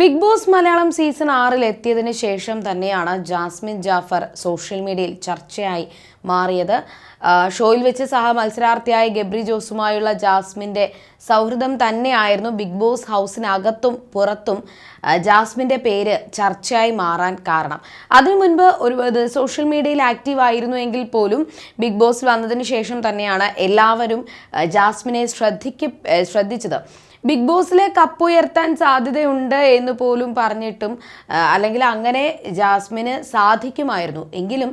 Big boss Malayalam season ആറിൽ എത്തിയതിന് ശേഷം തന്നെയാണ് ജാസ്മിൻ ജാഫർ സോഷ്യൽ മീഡിയയിൽ ചർച്ചയായി മാറിയത്. ഷോയിൽ വെച്ച് സഹ മത്സരാർത്ഥിയായ ഗബ്രി ജോസുമായുള്ള ജാസ്മിന്റെ സൗഹൃദം തന്നെയായിരുന്നു ബിഗ് ബോസ് ഹൗസിനകത്തും പുറത്തും ജാസ്മിന്റെ പേര് ചർച്ചയായി മാറാൻ കാരണം. അതിനു മുൻപ് ഒരു സോഷ്യൽ മീഡിയയിൽ ആക്റ്റീവ് ആയിരുന്നു എങ്കിൽ പോലും ബിഗ് ബോസ് വന്നതിന് ശേഷം തന്നെയാണ് എല്ലാവരും ജാസ്മിനെ ശ്രദ്ധിക്ക ശ്രദ്ധിച്ചത്. ബിഗ് ബോസിലെ കപ്പ് ഉയർത്താൻ സാധ്യതയുണ്ട് എന്ന് പോലും പറഞ്ഞിട്ടും അല്ലെങ്കിൽ അങ്ങനെ ജാസ്മിന് സാധിക്കുമായിരുന്നു. എങ്കിലും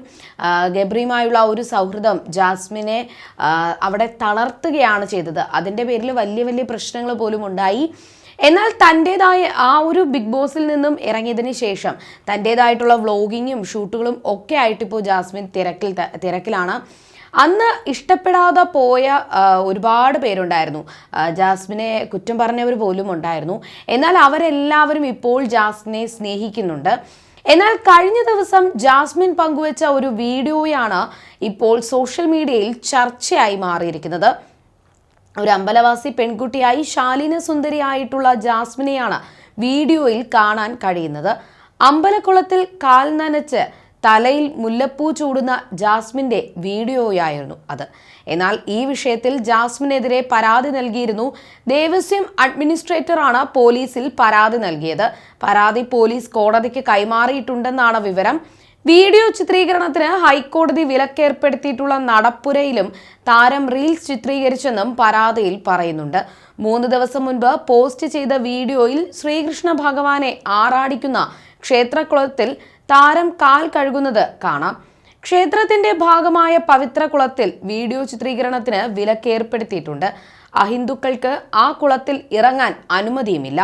ഗബ്രിയുമായുള്ള ഒരു സൗഹൃദം ജാസ്മിനെ അവിടെ തളർത്തുകയാണ് ചെയ്തത്. അതിന്റെ പേരിൽ വലിയ വലിയ പ്രശ്നങ്ങൾ പോലും ഉണ്ടായി. എന്നാൽ തന്റേതായ ആ ഒരു ബിഗ് ബോസിൽ നിന്നും ഇറങ്ങിയതിന് ശേഷം തന്റേതായിട്ടുള്ള വ്ളോഗിങ്ങും ഷൂട്ടുകളും ഒക്കെ ആയിട്ടിപ്പോൾ ജാസ്മിൻ തിരക്കിൽ തിരക്കിലാണ്. അന്ന് ഇഷ്ടപ്പെടാതെ പോയ ഒരുപാട് പേരുണ്ടായിരുന്നു. ജാസ്മിനെ കുറ്റം പറഞ്ഞവർ പോലും ഉണ്ടായിരുന്നു. എന്നാൽ അവരെല്ലാവരും ഇപ്പോൾ ജാസ്മിനെ സ്നേഹിക്കുന്നുണ്ട്. എന്നാൽ കഴിഞ്ഞ ദിവസം ജാസ്മിൻ പങ്കുവച്ച ഒരു വീഡിയോയാണ് ഇപ്പോൾ സോഷ്യൽ മീഡിയയിൽ ചർച്ചയായി മാറിയിരിക്കുന്നത്. ഒരു അമ്പലവാസി പെൺകുട്ടിയായി ശാലിന സുന്ദരിയായിട്ടുള്ള ജാസ്മിനെയാണ് വീഡിയോയിൽ കാണാൻ കഴിയുന്നത്. അമ്പലക്കുളത്തിൽ കാൽ നനച്ച് തലയിൽ മുല്ലപ്പൂ ചൂടുന്ന ജാസ്മിന്റെ വീഡിയോയായിരുന്നു അത്. എന്നാൽ ഈ വിഷയത്തിൽ ജാസ്മിനെതിരെ പരാതി നൽകിയിരുന്നു ദേവസ്വം അഡ്മിനിസ്ട്രേറ്ററാണ് പോലീസിൽ പരാതി നൽകിയത്. പരാതി പോലീസ് കോടതിക്ക് കൈമാറിയിട്ടുണ്ടെന്നാണ് വിവരം. വീഡിയോ ചിത്രീകരണത്തിന് ഹൈക്കോടതി വിലക്കേർപ്പെടുത്തിയിട്ടുള്ള നടപ്പുരയിലും താരം റീൽസ് ചിത്രീകരിച്ചെന്നും പരാതിയിൽ പറയുന്നുണ്ട്. മൂന്ന് ദിവസം മുൻപ് പോസ്റ്റ് ചെയ്ത വീഡിയോയിൽ ശ്രീകൃഷ്ണ ഭഗവാനെ ആറാടിക്കുന്ന ക്ഷേത്രകുളത്തിൽ താരം കാൽ കഴുകുന്നത് കാണാം. ക്ഷേത്രത്തിന്റെ ഭാഗമായ പവിത്ര കുളത്തിൽ വീഡിയോ ചിത്രീകരണത്തിന് വിലക്കേർപ്പെടുത്തിയിട്ടുണ്ട്. അഹിന്ദുക്കൾക്ക് ആ കുളത്തിൽ ഇറങ്ങാൻ അനുമതിയുമില്ല.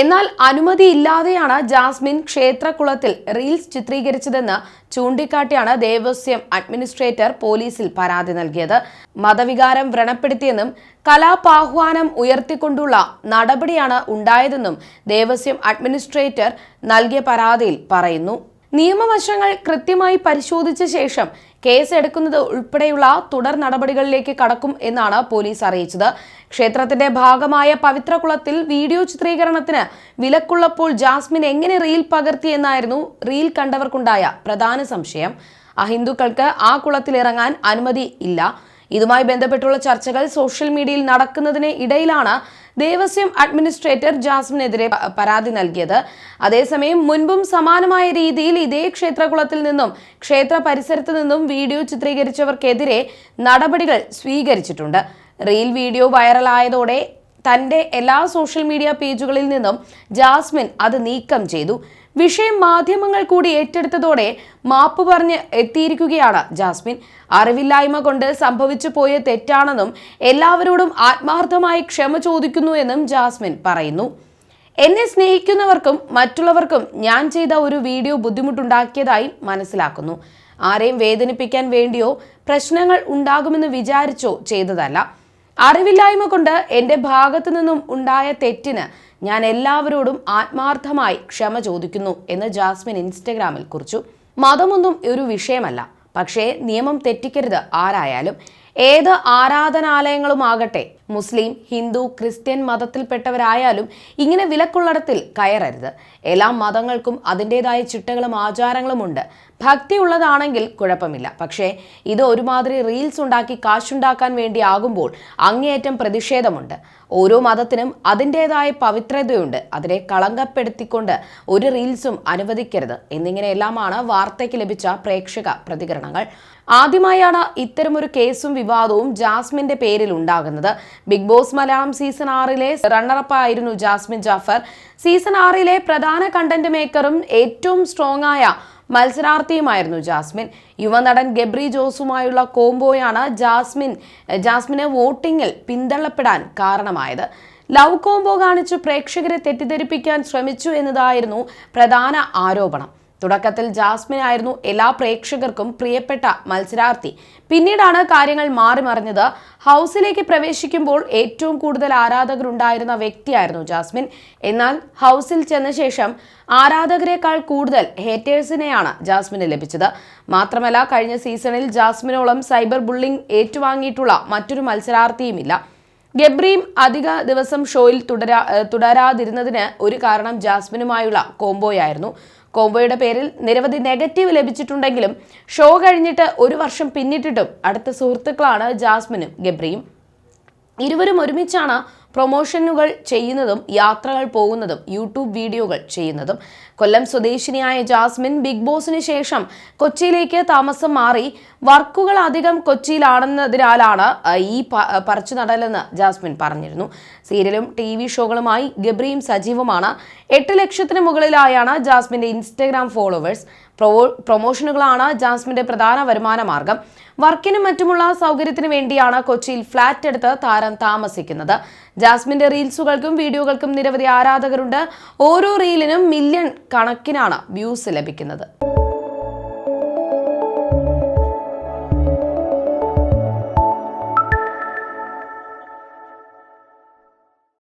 എന്നാൽ അനുമതിയില്ലാതെയാണ് ജാസ്മിൻ ക്ഷേത്രകുളത്തിൽ റീൽസ് ചിത്രീകരിച്ചതെന്ന് ചൂണ്ടിക്കാട്ടിയാണ് ദേവസ്വം അഡ്മിനിസ്ട്രേറ്റർ പോലീസിൽ പരാതി നൽകിയത്. മതവികാരം വ്രണപ്പെടുത്തിയെന്നും കലാപാഹ്വാനം ഉയർത്തിക്കൊണ്ടുള്ള നടപടിയാണ് ഉണ്ടായതെന്നും ദേവസ്വം അഡ്മിനിസ്ട്രേറ്റർ നൽകിയ പരാതിയിൽ പറയുന്നു. നിയമവശങ്ങൾ കൃത്യമായി പരിശോധിച്ച ശേഷം കേസ് എടുക്കുന്നത് ഉൾപ്പെടെയുള്ള തുടർ നടപടികളിലേക്ക് കടക്കും എന്നാണ് പോലീസ് അറിയിച്ചത്. ക്ഷേത്രത്തിന്റെ ഭാഗമായ പവിത്രകുളത്തിൽ വീഡിയോ ചിത്രീകരണത്തിന് വിലക്കുള്ളപ്പോൾ ജാസ്മിൻ എങ്ങനെ റീൽ പകർത്തി എന്നായിരുന്നു റീൽ കണ്ടവർക്കുണ്ടായ പ്രധാന സംശയം. അഹിന്ദുക്കൾക്ക് ആ കുളത്തിൽ ഇറങ്ങാൻ അനുമതി ഇല്ല. ഇതുമായി ബന്ധപ്പെട്ടുള്ള ചർച്ചകൾ സോഷ്യൽ മീഡിയയിൽ നടക്കുന്നതിന് ഇടയിലാണ് ദേവസ്വം അഡ്മിനിസ്ട്രേറ്റർ ജാസ്മിനെതിരെ പരാതി നൽകിയത്. അതേസമയം മുൻപും സമാനമായ രീതിയിൽ ഇതേ ക്ഷേത്രകുളത്തിൽ നിന്നും ക്ഷേത്ര പരിസരത്ത് നിന്നും വീഡിയോ ചിത്രീകരിച്ചവർക്കെതിരെ നടപടികൾ സ്വീകരിച്ചിട്ടുണ്ട്. റീൽ വീഡിയോ വൈറലായതോടെ തന്റെ എല്ലാ സോഷ്യൽ മീഡിയ പേജുകളിൽ നിന്നും ജാസ്മിൻ അത് നീക്കം ചെയ്തു. വിഷയം മാധ്യമങ്ങൾ കൂടി ഏറ്റെടുത്തതോടെ മാപ്പ് പറഞ്ഞ് എത്തിയിരിക്കുകയാണ് ജാസ്മിൻ. അറിവില്ലായ്മ കൊണ്ട് സംഭവിച്ചു പോയ തെറ്റാണെന്നും എല്ലാവരോടും ആത്മാർത്ഥമായി ക്ഷമ ചോദിക്കുന്നു എന്നും ജാസ്മിൻ പറയുന്നു. എന്നെ സ്നേഹിക്കുന്നവർക്കും മറ്റുള്ളവർക്കും ഞാൻ ചെയ്ത ഒരു വീഡിയോ ബുദ്ധിമുട്ടുണ്ടാക്കിയതായി മനസ്സിലാക്കുന്നു. ആരെയും വേദനിപ്പിക്കാൻ വേണ്ടിയോ പ്രശ്നങ്ങൾ ഉണ്ടാകുമെന്ന് വിചാരിച്ചോ ചെയ്തതല്ല. അറിവില്ലായ്മ കൊണ്ട് എന്റെ ഭാഗത്തു നിന്നും ഉണ്ടായ തെറ്റിന് ഞാൻ എല്ലാവരോടും ആത്മാർത്ഥമായി ക്ഷമ ചോദിക്കുന്നു എന്ന് ജാസ്മിൻ ഇൻസ്റ്റഗ്രാമിൽ കുറിച്ചു. മതമൊന്നും ഒരു വിഷയമല്ല. പക്ഷേ നിയമം തെറ്റിക്കരുത് ആരായാലും ഏത് ആരാധനാലയങ്ങളുമാകട്ടെ മുസ്ലിം ഹിന്ദു ക്രിസ്ത്യൻ മതത്തിൽപ്പെട്ടവരായാലും ഇങ്ങനെ വിലക്കുള്ളിടത്തിൽ കയറരുത്. എല്ലാ മതങ്ങൾക്കും അതിന്റെതായ ചിട്ടകളും ആചാരങ്ങളുമുണ്ട്. ഭക്തി ഉള്ളതാണെങ്കിൽ കുഴപ്പമില്ല. പക്ഷേ ഇത് ഒരുമാതിരി റീൽസ് ഉണ്ടാക്കി കാശുണ്ടാക്കാൻ വേണ്ടി ആകുമ്പോൾ അങ്ങേയറ്റം പ്രതിഷേധമുണ്ട്. ഓരോ മതത്തിനും അതിന്റെതായ പവിത്രതയുണ്ട്. അതിനെ കളങ്കപ്പെടുത്തിക്കൊണ്ട് ഒരു റീൽസും അനുവദിക്കരുത്. എന്നിങ്ങനെയെല്ലാമാണ് വാർത്തയ്ക്ക് ലഭിച്ച പ്രേക്ഷക പ്രതികരണങ്ങൾ. ആദ്യമായാണ് ഇത്തരമൊരു കേസും വിവാദവും ജാസ്മിന്റെ പേരിൽ ഉണ്ടാകുന്നത്. ബിഗ് ബോസ് മലയാളം സീസൺ ആറിലെ റണ്ണറപ്പ് ആയിരുന്നു ജാസ്മിൻ ജാഫർ. സീസൺ ആറിലെ പ്രധാന കണ്ടന്റ് മേക്കറും ഏറ്റവും സ്ട്രോങ് ആയ മത്സരാർത്ഥിയുമായിരുന്നു ജാസ്മിൻ. യുവനടൻ ഗബ്രി ജോസുമായുള്ള കോംബോയാണ് ജാസ്മിൻ ജാസ്മിന് വോട്ടിങ്ങിൽ പിന്തള്ളപ്പെടാൻ കാരണമായത്. ലവ് കോംബോ കാണിച്ചു പ്രേക്ഷകരെ തെറ്റിദ്ധരിപ്പിക്കാൻ ശ്രമിച്ചു എന്നതായിരുന്നു പ്രധാന ആരോപണം. തുടക്കത്തിൽ ജാസ്മിൻ ആയിരുന്നു എല്ലാ പ്രേക്ഷകർക്കും പ്രിയപ്പെട്ട മത്സരാർത്ഥി. പിന്നീടാണ് കാര്യങ്ങൾ മാറി മറിഞ്ഞത് ഹൗസിലേക്ക് പ്രവേശിക്കുമ്പോൾ ഏറ്റവും കൂടുതൽ ആരാധകരുണ്ടായിരുന്ന വ്യക്തിയായിരുന്നു ജാസ്മിൻ. എന്നാൽ ഹൗസിൽ ചെന്ന ശേഷം ആരാധകരെക്കാൾ കൂടുതൽ ഹേറ്റേഴ്സിനെയാണ് ജാസ്മിന് ലഭിച്ചത്. മാത്രമല്ല കഴിഞ്ഞ സീസണിൽ ജാസ്മിനോളം സൈബർ ബുള്ളിംഗ് ഏറ്റുവാങ്ങിയിട്ടുള്ള മറ്റൊരു മത്സരാർത്ഥിയുമില്ല. ഗബ്രിയും അധിക ദിവസം ഷോയിൽ തുടരാ തുടരാതിരുന്നതിന് ഒരു കാരണം ജാസ്മിനുമായുള്ള കോംബോയായിരുന്നു. കോംബോയുടെ പേരിൽ നിരവധി നെഗറ്റീവ് ലഭിച്ചിട്ടുണ്ടെങ്കിലും ഷോ കഴിഞ്ഞിട്ട് ഒരു വർഷം പിന്നിട്ടിട്ടും അടുത്ത സുഹൃത്തുക്കളാണ് ജാസ്മിനും ഗബ്രിയും. ഇരുവരും ഒരുമിച്ചാണ് പ്രൊമോഷനുകൾ ചെയ്യുന്നതും യാത്രകൾ പോകുന്നതും യൂട്യൂബ് വീഡിയോകൾ ചെയ്യുന്നതും. കൊല്ലം സ്വദേശിനിയായ ജാസ്മിൻ ബിഗ് ബോസിന് ശേഷം കൊച്ചിയിലേക്ക് താമസം മാറി. വർക്കുകൾ അധികം കൊച്ചിയിലാണെന്നതിനാലാണ് ഈ പറിച്ചു നടലെന്ന് ജാസ്മിൻ പറഞ്ഞിരുന്നു. സീരിയലും ടി വി ഷോകളുമായി ഗബ്രിയും സജീവമാണ്. എട്ട് ലക്ഷത്തിന് മുകളിലായാണ് ജാസ്മിന്റെ ഇൻസ്റ്റഗ്രാം ഫോളോവേഴ്സ്. പ്രൊവോ പ്രൊമോഷനുകളാണ് ജാസ്മിന്റെ പ്രധാന വരുമാന മാർഗം. വർക്കിനും മറ്റുമുള്ള സൗകര്യത്തിനു വേണ്ടിയാണ് കൊച്ചിയിൽ ഫ്ളാറ്റ് എടുത്ത് താരം താമസിക്കുന്നത്. ജാസ്മിന്റെ റീൽസുകൾക്കും വീഡിയോകൾക്കും നിരവധി ആരാധകരുണ്ട്. ഓരോ റീലിനും മില്യൺ കണക്കിനാണ് വ്യൂസ് ലഭിക്കുന്നത്.